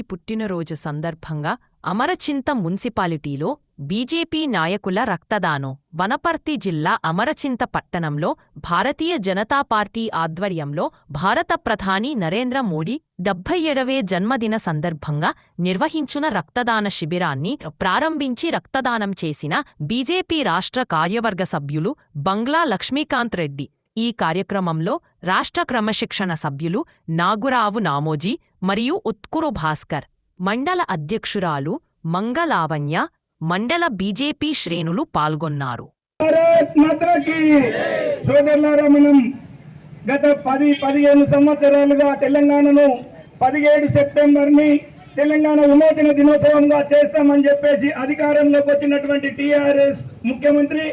పుట్టినరోజు సందర్భంగా అమరచింత మున్సిపాలిటీలో బీజేపీ నాయకుల రక్తదానం. వనపర్తి జిల్లా అమరచింత పట్టణంలో భారతీయ జనతా పార్టీ ఆధ్వర్యంలో భారత ప్రధాని నరేంద్ర మోడీ డెబ్బై ఏడవే జన్మదిన సందర్భంగా నిర్వహించిన రక్తదాన శిబిరాన్ని ప్రారంభించి రక్తదానం చేసిన బీజేపీ రాష్ట్ర కార్యవర్గ సభ్యులు బంగ్లా లక్ష్మీకాంత్ రెడ్డి. ఈ కార్యక్రమంలో రాష్ట్ర క్రమశిక్షణ సభ్యులు నాగురావు నామోజీ మరియు ఉత్కురు భాస్కర్ మండల అధ్యక్షురాలు మంగలావణ్య మండల బీజేపీ శ్రేణులు పాల్గొన్నారు. మనం గత పది పదిహేను సంవత్సరాలుగా తెలంగాణను పదిహేడు సెప్టెంబర్ని తెలంగాణ విమోచన దినోత్సవంగా చేస్తామని చెప్పేసి అధికారంలోకి వచ్చినటువంటి టీఆర్ఎస్ ముఖ్యమంత్రి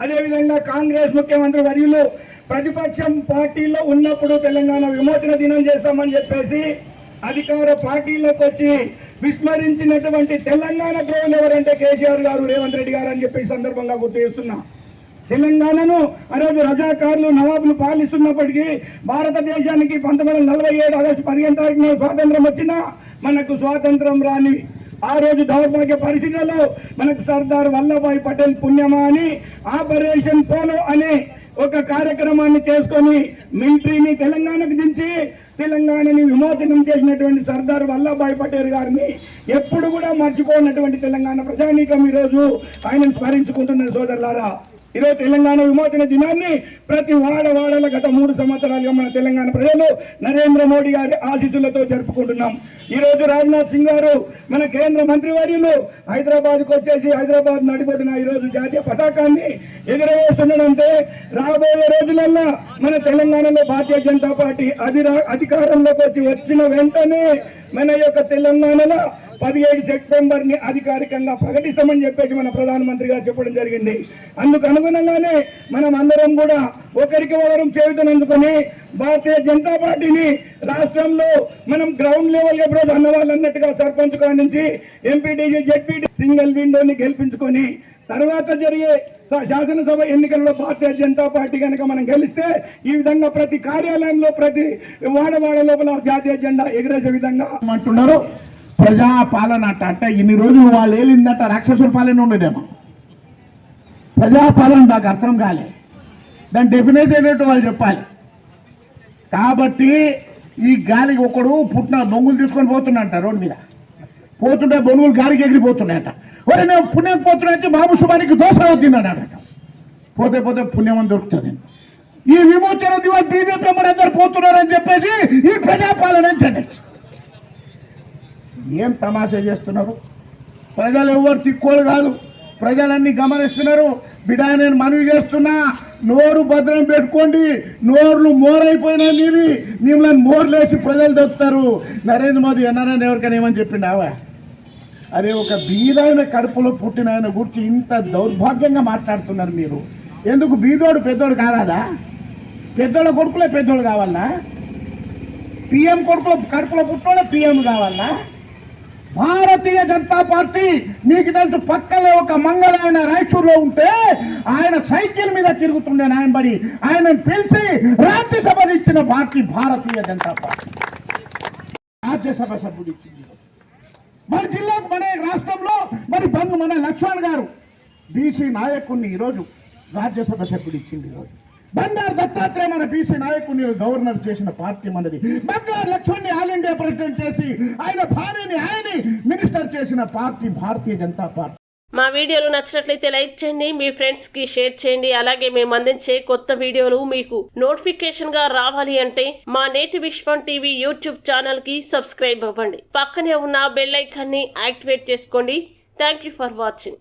అదేవిధంగా కాంగ్రెస్ ముఖ్యమంత్రి వర్యులు ప్రతిపక్షం పార్టీలో ఉన్నప్పుడు తెలంగాణ విమోచన దినం చేస్తామని చెప్పేసి అధికార పార్టీలోకి వచ్చి విస్మరించినటువంటి తెలంగాణ ద్రోహులు ఎవరంటే కేసీఆర్ గారు రేవంత్ రెడ్డి గారు అని చెప్పి సందర్భంగా గుర్తు చేస్తున్నా. తెలంగాణను ఆ రోజు రజాకారులు నవాబులు పాలిస్తున్నప్పటికీ భారతదేశానికి పంతొమ్మిది వందల నలభై ఏడు ఆగస్టు పదిహేను తారీఖున స్వాతంత్రం వచ్చినా మనకు స్వాతంత్రం రాని ఆ రోజు దౌర్భాగ్య పరిస్థితుల్లో మనకు సర్దార్ వల్లభాయ్ పటేల్ పుణ్యమా అని ఆపరేషన్ పోలో అనే ఒక కార్యక్రమాన్ని చేసుకొని మిలిటరీని తెలంగాణకు దించి తెలంగాణని విమోచనం చేసినటువంటి సర్దార్ వల్లభాయ్ పటేల్ గారిని ఎప్పుడు కూడా మర్చిపోయినటువంటి తెలంగాణ ప్రజానీకం ఈరోజు ఆయన స్మరించుకుంటున్న సోదరులారా. ఈరోజు తెలంగాణ విమోచన దినాన్ని ప్రతి వాడ వాడల గత మూడు సంవత్సరాలుగా మన తెలంగాణ ప్రజలు నరేంద్ర మోడీ గారి ఆశీస్సులతో జరుపుకుంటున్నాం. ఈ రోజు రాజ్నాథ్ సింగ్ గారు మన కేంద్ర మంత్రివర్యులు హైదరాబాద్కు వచ్చేసి హైదరాబాద్ నడిపోతున్న ఈ రోజు జాతీయ పతాకాన్ని ఎగురవేస్తున్నాడంటే రాబోయే రోజులల్లో మన తెలంగాణలో భారతీయ జనతా పార్టీ అధిరా అధికారంలోకి వచ్చి వచ్చిన వెంటనే మన యొక్క తెలంగాణలో పదిహేడు సెప్టెంబర్ని అధికారికంగా ప్రకటిస్తామని చెప్పేసి మన ప్రధానమంత్రి గారు చెప్పడం జరిగింది. అందుకు అనుగుణంగానే మనం అందరం కూడా ఒకరికి ఒకరం చేయుతున్నందుకొని భారతీయ జనతా పార్టీని రాష్ట్రంలో మనం గ్రౌండ్ లెవెల్ ఎప్పుడో అన్నవాళ్ళు అన్నట్టుగా సర్పంచ్ కాడి నుంచి ఎంపీటీజీ జెడ్పీటీ సింగిల్ విండోని గెలిపించుకొని తర్వాత జరిగే శాసనసభ ఎన్నికల్లో భారతీయ జనతా పార్టీ కనుక మనం గెలిస్తే ఈ విధంగా ప్రతి కార్యాలయంలో ప్రతి వాడవాడ లోపల జాతీయ జెండా ఎగిరేసే విధంగా అంటున్నారు ప్రజా పాలన అంట అంటే ఇన్ని రోజులు వాళ్ళు ఏలిందట రాక్షసుల పాలన ఉండేదేమో. ప్రజా పాలన నాకు అర్థం కాలే. దాని డెఫినేషన్ ఏంటో వాళ్ళు చెప్పాలి. కాబట్టి ఈ గాలికి ఒకడు పుట్టిన బొంగులు తీసుకొని పోతున్నట్ట రోడ్డు మీద. పోతుంటే బొంగులు గాలికి ఎగిరిపోతున్నాయంట. ఒరే నేను పుణ్యం పోతున్నా బాబు శుభానికి దోశ అవుతుందన్నాడట పోతే పోతే పుణ్యం అని దొరుకుతుంది. ఈ విమోచన దివస్ బీజేపీ అందరూ పోతున్నారని చెప్పేసి ఈ ప్రజాపాలన అంటే ఏం తమాషా చేస్తున్నారు? ప్రజలు ఎవరు తిక్కోలు కాదు. ప్రజలన్నీ గమనిస్తున్నారు. బిడా నేను మనవి చేస్తున్నా. నోరు భద్రం పెట్టుకోండి. నోర్లు మోరైపోయినా నీవి. మిమ్మల్ని మోర్లేసి ప్రజలు దొరుకుతారు నరేంద్ర మోదీ ఎన్నారని ఎవరికైనా ఏమని చెప్పిండావా? అరే ఒక బీదైన కడుపులో పుట్టిన ఆయన గురించి ఇంత దౌర్భాగ్యంగా మాట్లాడుతున్నారు మీరు. ఎందుకు? బీదోడు పెద్దోడు కాదా పెద్దోళ్ళ కొడుకులే పెద్దోడు కావాలా పిఎం కొడుకుల కడుపులో పుట్టోళ్ళే పిఎం కావాలా భారతీయ జనతా పార్టీ మీకు తెలుసు పక్కనే ఒక మంగళ ఆయన రాయచూరులో ఉంటే ఆయన సైకిల్ మీద తిరుగుతుండే ఆయన బడి ఆయన పిలిచి రాజ్యసభ ఇచ్చిన పార్టీ భారతీయ జనతా పార్టీ. రాజ్యసభ సభ్యుడు ఇచ్చింది. మరి జిల్లాకు మన రాష్ట్రంలో మరి బంధు మన లక్ష్మణ్ గారు బీసీ నాయకుడిని ఈరోజు రాజ్యసభ సభ్యుడు ఇచ్చింది ఈరోజు. బండారు దత్తాత్రేయ మన బీసీ నాయకుడిని గవర్నర్ చేసిన పార్టీ మనది. బండారు లక్ష్మణ్ని ఆల్ ఇండియా ప్రెసిడెంట్ చేసి ఆయన భార్యని ఆయన్ని మినిస్టర్ చేసిన పార్టీ భారతీయ జనతా పార్టీ. మా వీడియోలు నచ్చినట్లయితే లైక్ చేయండి మీ ఫ్రెండ్స్కి షేర్ చేయండి అలాగే మేము అందించే కొత్త వీడియోలు మీకు నోటిఫికేషన్గా రావాలి అంటే మా నేటి విశ్వం టీవీ యూట్యూబ్ ఛానల్కి సబ్స్క్రైబ్ అవ్వండి. పక్కనే ఉన్న బెల్ ఐకాన్ని యాక్టివేట్ చేసుకోండి. Thank you for watching.